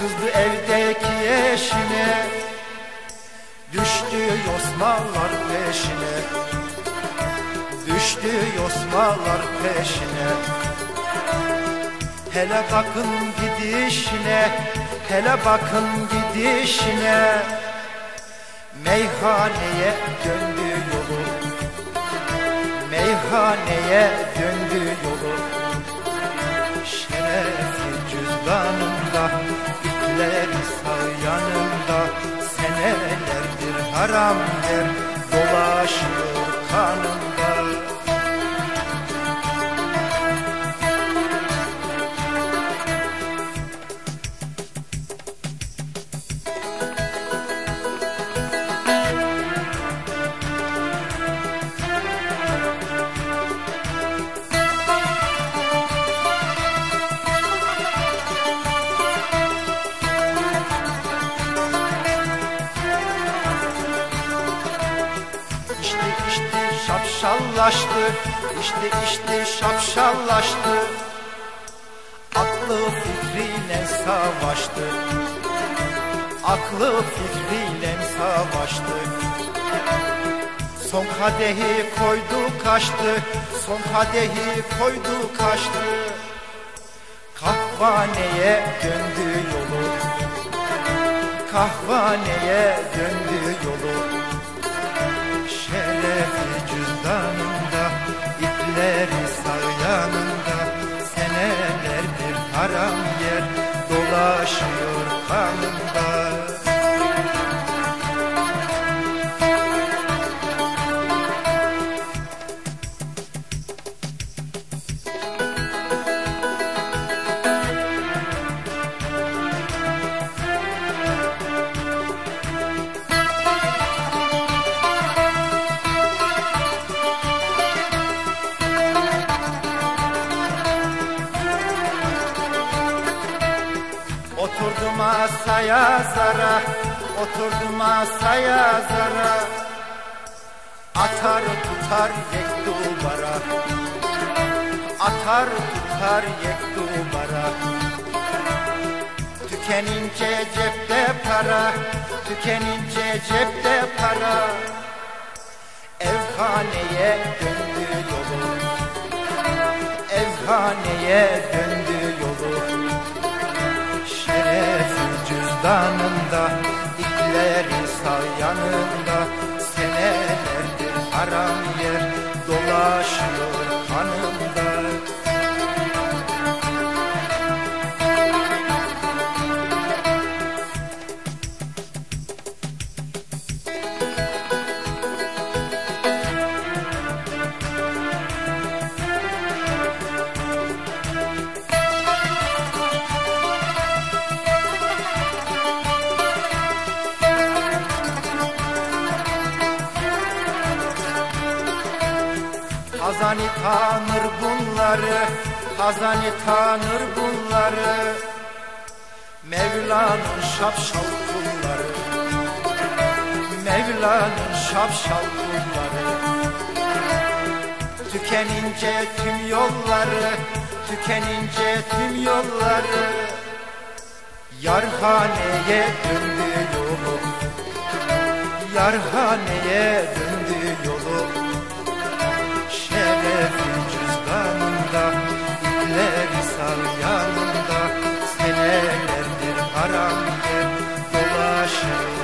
Kızdı evdeki eşine. Düştü yosmalar peşine. Düştü yosmalar peşine. Hele bakın gidişine Hele bakın gidişine. Meyhaneye döndü yolu. Meyhaneye döndü yolu. Şerefli cüzdanında I'm. Şapşallaştı. İşte işte şapşallaştı. Aklı fikriyle savaştı. Aklı fikriyle savaştı. Son kadehi koydu kaçtı. Son kadehi koydu kaçtı. Kahvaneye döndü yolu. Kahvaneye döndü yolu. Şerefi cüzdanında haram yer dolaşıyor kanında masaya zara Oturdu masaya zara. Atar tutar yek duvara Atar tutar yek duvara. Tükenince cepte para Tükenince cepte para. Evhaneye döndü yolu Evhaneye döndü cüzdanında ipleri sağ Hazani tanır bunları Hazani tanır bunları. Mevla'nın şapşal kulları Mevla'nın şapşal kulları Tükenince tüm yolları Tükenince tüm yolları. Yarhaneye döndü yolu Yarhaneye döndü yolu Bulaşır